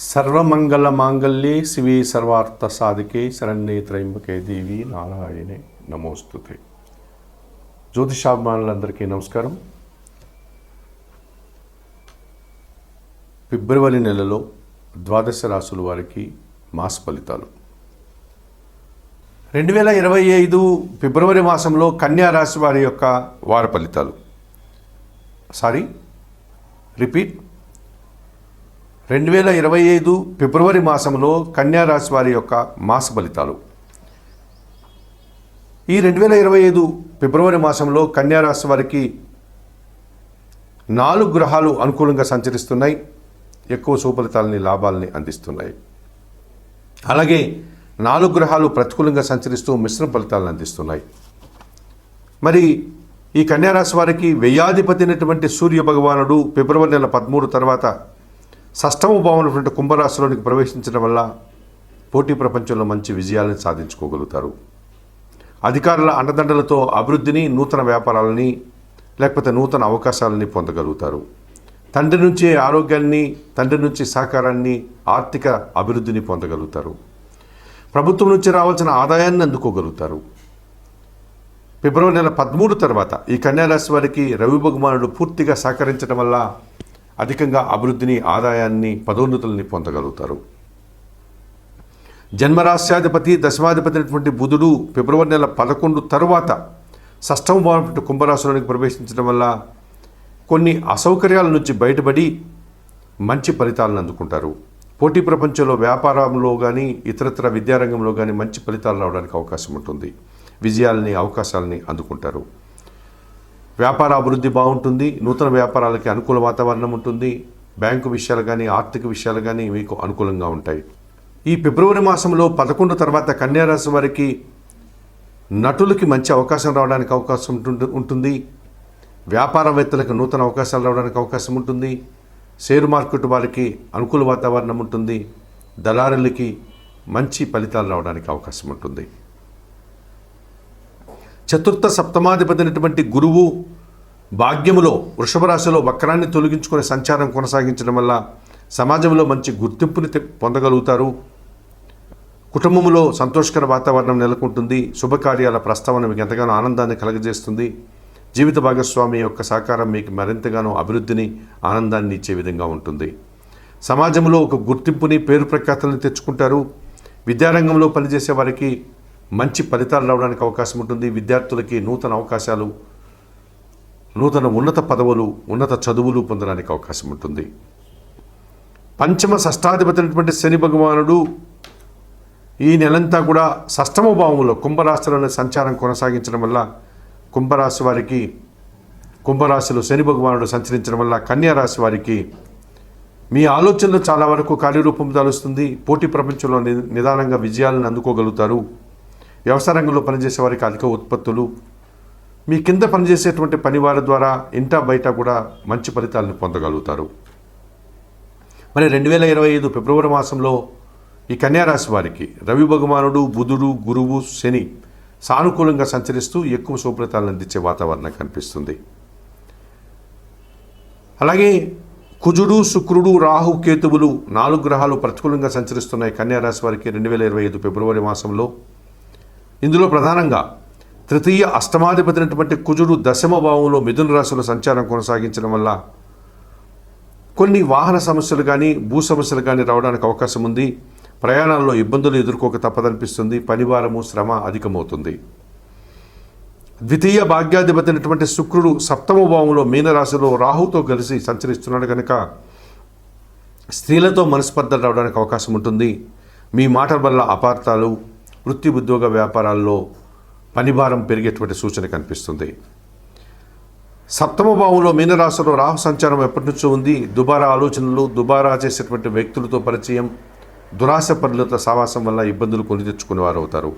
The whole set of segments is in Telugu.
సర్వమంగళ మాంగళ్యే శివే సర్వార్థ సాధికే శరణ్యే త్రయంబకే దేవి నారాయణే నమోస్తుతే. జ్యోతిషాభిమానులందరికీ నమస్కారం. ఫిబ్రవరి నెలలో ద్వాదశ రాసుల వారికి మాస ఫలితాలు. రెండు వేల ఇరవై ఐదు ఫిబ్రవరి మాసంలో కన్యా రాశి వారి యొక్క వార ఫలితాలు. Sorry repeat. రెండు వేల ఇరవై ఐదు ఫిబ్రవరి మాసంలో కన్యారాశి వారి యొక్క మాస ఫలితాలు. ఈ రెండు వేల ఇరవై ఐదు ఫిబ్రవరి మాసంలో కన్యారాశి వారికి నాలుగు గ్రహాలు అనుకూలంగా సంచరిస్తున్నాయి. ఎక్కువ సుఫలితాలని లాభాలని అందిస్తున్నాయి. అలాగే నాలుగు గ్రహాలు ప్రతికూలంగా సంచరిస్తూ మిశ్రమ ఫలితాలను అందిస్తున్నాయి. మరి ఈ కన్యారాశి వారికి వ్యయాధిపతి అయినటువంటి సూర్య భగవానుడు ఫిబ్రవరి నెల పదమూడు తర్వాత షష్టమ భావనటువంటి కుంభరాశిలోనికి ప్రవేశించడం వల్ల పోటీ ప్రపంచంలో మంచి విజయాలను సాధించుకోగలుగుతారు. అధికారుల అండదండలతో అభివృద్ధిని నూతన వ్యాపారాలని లేకపోతే నూతన అవకాశాలని పొందగలుగుతారు. తండ్రి నుంచి ఆరోగ్యాన్ని తండ్రి నుంచి సహకారాన్ని ఆర్థిక అభివృద్ధిని పొందగలుగుతారు. ప్రభుత్వం నుంచి రావాల్సిన ఆదాయాన్ని అందుకోగలుగుతారు. ఫిబ్రవరి నెల పదమూడు తర్వాత ఈ కన్యారాశి వారికి రవి భగవానుడు పూర్తిగా సహకరించడం వల్ల అధికంగా అభివృద్ధిని ఆదాయాన్ని పదోన్నతుల్ని పొందగలుగుతారు. జన్మరాశ్యాధిపతి దశమాధిపతి అయినటువంటి బుధుడు ఫిబ్రవరి నెల పదకొండు తరువాత షష్టమ భావనటువంటి కుంభరాశిలోనికి ప్రవేశించడం వల్ల కొన్ని అసౌకర్యాల నుంచి బయటపడి మంచి ఫలితాలను అందుకుంటారు. పోటీ ప్రపంచంలో వ్యాపారంలో కానీ ఇతరత్ర విద్యారంగంలో కానీ మంచి ఫలితాలు రావడానికి అవకాశం ఉంటుంది. విజయాలని అవకాశాలని అందుకుంటారు. వ్యాపార అభివృద్ధి బాగుంటుంది నూతన వ్యాపారాలకి అనుకూల వాతావరణం ఉంటుంది బ్యాంకు విషయాలు కానీ ఆర్థిక విషయాలు కానీ మీకు అనుకూలంగా ఉంటాయి. ఈ ఫిబ్రవరి మాసంలో పదకొండు తర్వాత కన్యారాశి వారికి నటులకి మంచి అవకాశం రావడానికి అవకాశం ఉంటు- ఉంటుంది. వ్యాపారవేత్తలకు నూతన అవకాశాలు రావడానికి అవకాశం ఉంటుంది. షేర్ మార్కెట్ వారికి అనుకూల వాతావరణం ఉంటుంది. దళారులకి మంచి ఫలితాలు రావడానికి అవకాశం ఉంటుంది. చతుర్థ సప్తమాధిపతి అయినటువంటి గురువు భాగ్యములో వృషభ రాశిలో వక్రాన్ని తొలగించుకునే సంచారం కొనసాగించడం వల్ల సమాజంలో మంచి గుర్తింపుని పొందగలుగుతారు. కుటుంబంలో సంతోషకర వాతావరణం నెలకొంటుంది. శుభకార్యాల ప్రస్తావన మీకు ఎంతగానో ఆనందాన్ని కలగజేస్తుంది. జీవిత భాగస్వామి యొక్క సహకారం మీకు మరింతగానో అభివృద్ధిని ఆనందాన్ని ఇచ్చే విధంగా ఉంటుంది. సమాజంలో ఒక గుర్తింపుని పేరు ప్రఖ్యాతలను తెచ్చుకుంటారు. విద్యారంగంలో పనిచేసే వారికి మంచి ఫలితాలు రావడానికి అవకాశం ఉంటుంది. విద్యార్థులకి నూతన అవకాశాలు నూతన ఉన్నత పదవులు ఉన్నత చదువులు పొందడానికి అవకాశం ఉంటుంది. పంచమ షష్టాధిపతి అయినటువంటి శని భగవానుడు ఈ నెలంతా కూడా షష్టమ భావంలో కుంభరాశిలోని సంచారం కొనసాగించడం వల్ల కుంభరాశి వారికి కుంభరాశిలో శని భగవానుడు సంచరించడం వల్ల కన్యారాశి వారికి మీ ఆలోచనలు చాలా వరకు కార్యరూపం దాలుస్తుంది. పోటీ ప్రపంచంలో ని- నిదానంగా విజయాలను అందుకోగలుగుతారు. వ్యవసాయ రంగంలో పనిచేసే వారికి అధిక ఉత్పత్తులు. మీ కింద పనిచేసేటువంటి పనివారి ద్వారా ఇంటా బయట కూడా మంచి ఫలితాలను పొందగలుగుతారు. మరి రెండు వేల ఇరవై ఐదు ఫిబ్రవరి మాసంలో ఈ కన్యారాశి వారికి రవి భగవానుడు బుధుడు గురువు శని సానుకూలంగా సంచరిస్తూ ఎక్కువ శుభ్రతాలను అందించే వాతావరణం కనిపిస్తుంది. అలాగే కుజుడు శుక్రుడు రాహు కేతువులు నాలుగు గ్రహాలు ప్రతికూలంగా సంచరిస్తున్నాయి కన్యారాశి వారికి రెండు వేల ఇరవై ఐదు ఫిబ్రవరి మాసంలో. ఇందులో ప్రధానంగా తృతీయ అష్టమాధిపతినటువంటి కుజుడు దశమ భావంలో మిథున రాశుల సంచారం కొనసాగించడం వల్ల కొన్ని వాహన సమస్యలు కానీ భూ సమస్యలు కానీ రావడానికి అవకాశం ఉంది. ప్రయాణాల్లో ఇబ్బందులు ఎదుర్కోక తప్పదనిపిస్తుంది. పనివారము శ్రమ అధికమవుతుంది. ద్వితీయ భాగ్యాధిపతినటువంటి శుక్రుడు సప్తమ భావంలో మీనరాశిలో రాహుతో కలిసి సంచరిస్తున్నాడు కనుక స్త్రీలతో మనస్పర్ధలు రావడానికి అవకాశం ఉంటుంది. మీ మాటల వల్ల అపార్థాలు వృత్తి ఉద్యోగ వ్యాపారాల్లో పనిభారం పెరిగేటువంటి సూచన కనిపిస్తుంది. సప్తమ భావంలో మీనరాశిలో రాహు సంచారం ఎప్పటి నుంచో ఉంది. దుబారా ఆలోచనలు దుబారా చేసేటువంటి వ్యక్తులతో పరిచయం దురాశ పనులతో సావాసం వల్ల ఇబ్బందులు కొని తెచ్చుకునే వారు అవుతారు.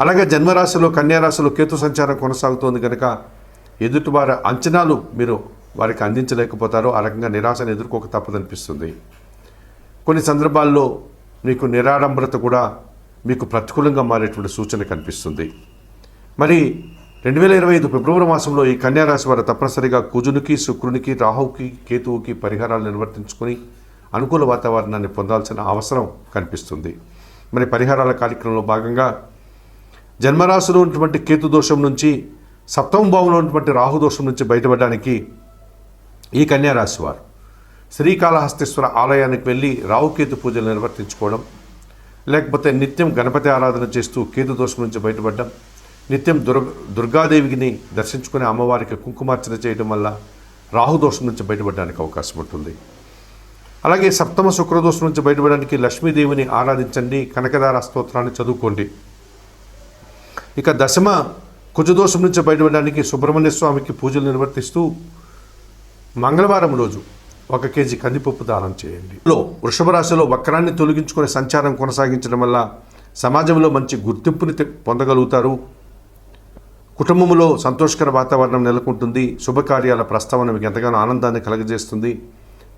అలాగే జన్మరాశిలో కన్యారాశిలో కేతు సంచారం కొనసాగుతోంది కనుక ఎదుటివారి అంచనాలు మీరు వారికి అందించలేకపోతారో. ఆ రకంగా నిరాశను ఎదుర్కోక తప్పదనిపిస్తుంది. కొన్ని సందర్భాల్లో మీకు నిరాడంబరత కూడా మీకు ప్రతికూలంగా మారేటువంటి సూచన కనిపిస్తుంది. మరి రెండు వేల ఇరవై ఐదు ఫిబ్రవరి మాసంలో ఈ కన్యారాశి వారు తప్పనిసరిగా కుజునికి శుక్రునికి రాహుకి కేతువుకి పరిహారాలు నిర్వర్తించుకొని అనుకూల వాతావరణాన్ని పొందాల్సిన అవసరం కనిపిస్తుంది. మరి పరిహారాల కార్యక్రమంలో భాగంగా జన్మరాశిలో ఉన్నటువంటి కేతు దోషం నుంచి సప్తమ భావంలో ఉన్నటువంటి రాహు దోషం నుంచి బయటపడడానికి ఈ కన్యారాశి వారు శ్రీకాళహస్తీశ్వర ఆలయానికి వెళ్ళి రావుకేతు పూజలు నిర్వర్తించుకోవడం లేకపోతే నిత్యం గణపతి ఆరాధన చేస్తూ కేతు దోషం నుంచి బయటపడ్డం నిత్యం దుర్ దుర్గాదేవిని దర్శించుకునే అమ్మవారికి కుంకుమార్చన చేయడం వల్ల రాహుదోషం నుంచి బయటపడడానికి అవకాశం ఉంటుంది. అలాగే సప్తమ శుక్రదోషం నుంచి బయటపడడానికి లక్ష్మీదేవిని ఆరాధించండి కనకదార స్తోత్రాన్ని చదువుకోండి. ఇక దశమ కుజదోషం నుంచి బయటపడడానికి సుబ్రహ్మణ్య స్వామికి పూజలు నిర్వర్తిస్తూ మంగళవారం రోజు ఒక కేజీ కందిపప్పు దానం చేయండి. లో వృషభ రాశిలో వక్రాన్ని తొలగించుకునే సంచారం కొనసాగించడం వల్ల సమాజంలో మంచి గుర్తింపుని పొందగలుగుతారు. కుటుంబంలో సంతోషకర వాతావరణం నెలకొంటుంది. శుభకార్యాల ప్రస్తావన మీకు ఎంతగానో ఆనందాన్ని కలగజేస్తుంది.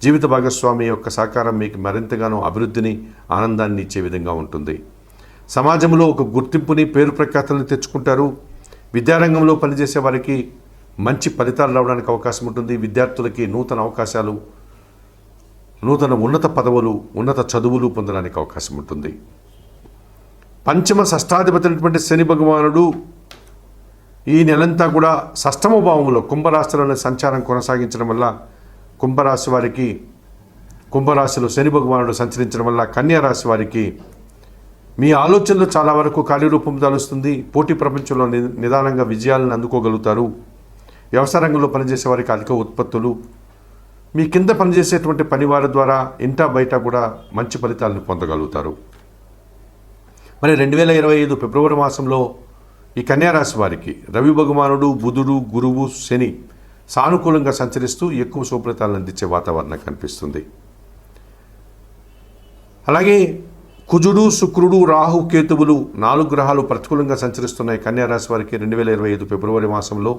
జీవిత భాగస్వామి యొక్క సహకారం మీకు మరింతగానో అభివృద్ధిని ఆనందాన్ని ఇచ్చే విధంగా ఉంటుంది. సమాజంలో ఒక గుర్తింపుని పేరు ప్రఖ్యాతలను తెచ్చుకుంటారు. విద్యారంగంలో పనిచేసే వారికి మంచి ఫలితాలు రావడానికి అవకాశం ఉంటుంది. విద్యార్థులకి నూతన అవకాశాలు నూతన ఉన్నత పదవులు ఉన్నత చదువులు పొందడానికి అవకాశం ఉంటుంది. పంచమ షష్టాధిపతినటువంటి శని భగవానుడు ఈ నెలంతా కూడా షష్టమ భావంలో కుంభరాశిలోని సంచారం కొనసాగించడం వల్ల కుంభరాశి వారికి కుంభరాశిలో శని భగవానుడు సంచరించడం వల్ల కన్యారాశి వారికి మీ ఆలోచనలు చాలా వరకు కార్యరూపం దాలుస్తుంది. పోటీ ప్రపంచంలో నిదానంగా విజయాలను అందుకోగలుగుతారు. వ్యవసాయ రంగంలో పనిచేసే వారికి అధిక ఉత్పత్తులు మీ కింద పనిచేసేటువంటి పనివారి ద్వారా ఇంటా బయట కూడా మంచి ఫలితాలను పొందగలుగుతారు. మరి రెండు వేల ఇరవై ఐదు ఫిబ్రవరి మాసంలో ఈ కన్యారాశి వారికి రవి భగవానుడు బుధుడు గురువు శని సానుకూలంగా సంచరిస్తూ ఎక్కువ శుభ్రతాలను అందించే వాతావరణం కనిపిస్తుంది. అలాగే కుజుడు శుక్రుడు రాహు కేతువులు నాలుగు గ్రహాలు ప్రతికూలంగా సంచరిస్తున్నాయి కన్యారాశి వారికి రెండు వేల ఇరవై ఐదు ఫిబ్రవరి మాసంలో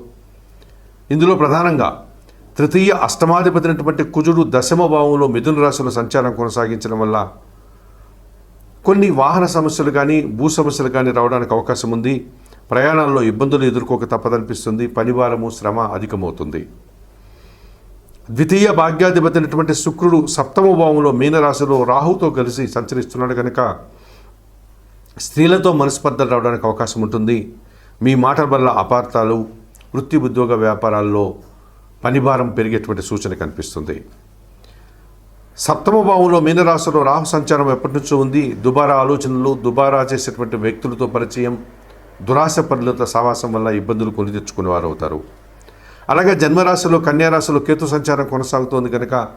ఇందులో ప్రధానంగా తృతీయ అష్టమాధిపతి అయినటువంటి కుజుడు దశమ భావంలో మిథున రాశిలో సంచారం కొనసాగించడం వల్ల కొన్ని వాహన సమస్యలు కానీ భూ సమస్యలు కానీ రావడానికి అవకాశం ఉంది. ప్రయాణాల్లో ఇబ్బందులు ఎదుర్కోక తప్పదనిపిస్తుంది. పనివారము శ్రమ అధికమవుతుంది. ద్వితీయ భాగ్యాధిపతి అయినటువంటి శుక్రుడు సప్తమ భావంలో మీనరాశిలో రాహుతో కలిసి సంచరిస్తున్నాడు కనుక స్త్రీలతో మనస్పర్ధలు రావడానికి అవకాశం ఉంటుంది. మీ మాటల వల్ల అపార్థాలు వృత్తి ఉద్యోగ వ్యాపారాల్లో పనిభారం పెరిగేటువంటి సూచన కనిపిస్తుంది. సప్తమ భావంలో మీనరాశిలో రాహు సంచారం ఎప్పటి నుంచో ఉంది. దుబారా ఆలోచనలు దుబారా చేసేటువంటి వ్యక్తులతో పరిచయం దురాశ పనులతో సావాసం వల్ల ఇబ్బందులు కొని తెచ్చుకునేవారు అవుతారు అలాగే జన్మరాశిలో కన్యారాశిలో కేతు సంచారం కొనసాగుతోంది కనుక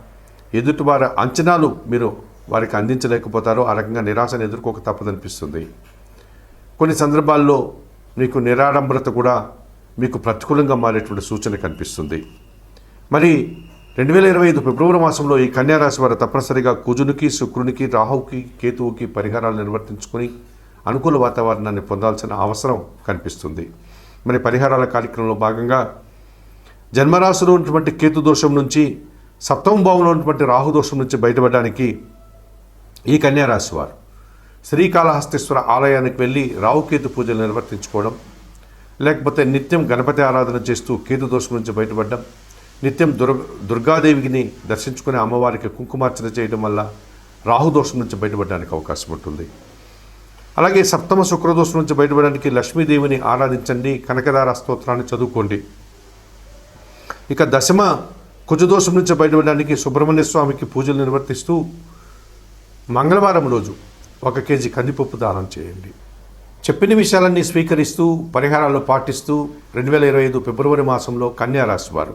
ఎదుటివారి అంచనాలు మీరు వారికి అందించలేకపోతారో. ఆ రకంగా నిరాశను ఎదుర్కోక తప్పదనిపిస్తుంది. కొన్ని సందర్భాల్లో మీకు నిరాడంబరత కూడా మీకు ప్రతికూలంగా మారేటువంటి సూచన కనిపిస్తుంది. మరి రెండు వేల ఇరవై ఐదు ఫిబ్రవరి మాసంలో ఈ కన్యారాశి వారు తప్పనిసరిగా కుజునికి శుక్రునికి రాహుకి కేతువుకి పరిహారాలు నిర్వర్తించుకొని అనుకూల వాతావరణాన్ని పొందాల్సిన అవసరం కనిపిస్తుంది. మరి పరిహారాల కార్యక్రమంలో భాగంగా జన్మరాశిలో ఉన్నటువంటి కేతు దోషం నుంచి సప్తమ భావంలో ఉన్నటువంటి రాహు దోషం నుంచి బయటపడడానికి ఈ కన్యారాశి వారు శ్రీకాళహస్తీశ్వర ఆలయానికి వెళ్ళి రావుకేతు పూజలు నిర్వర్తించుకోవడం లేకపోతే నిత్యం గణపతి ఆరాధన చేస్తూ కేతు దోషం నుంచి బయటపడడం నిత్యం దుర్ దుర్గాదేవిని దర్శించుకునే అమ్మవారికి కుంకుమార్చన చేయడం వల్ల రాహుదోషం నుంచి బయటపడడానికి అవకాశం ఉంటుంది. అలాగే సప్తమ శుక్రదోషం నుంచి బయటపడడానికి లక్ష్మీదేవిని ఆరాధించండి కనకదార స్తోత్రాన్ని చదువుకోండి. ఇక దశమ కుజదోషం నుంచి బయటపడడానికి సుబ్రహ్మణ్య స్వామికి పూజలు నిర్వర్తిస్తూ మంగళవారం రోజు ఒక కేజీ కందిపప్పు దానం చేయండి. చెప్పిన విషయాలన్నీ స్వీకరిస్తూ పరిహారాలు పాటిస్తూ రెండు వేల ఇరవై ఐదు ఫిబ్రవరి మాసంలో కన్యా రాశి వారు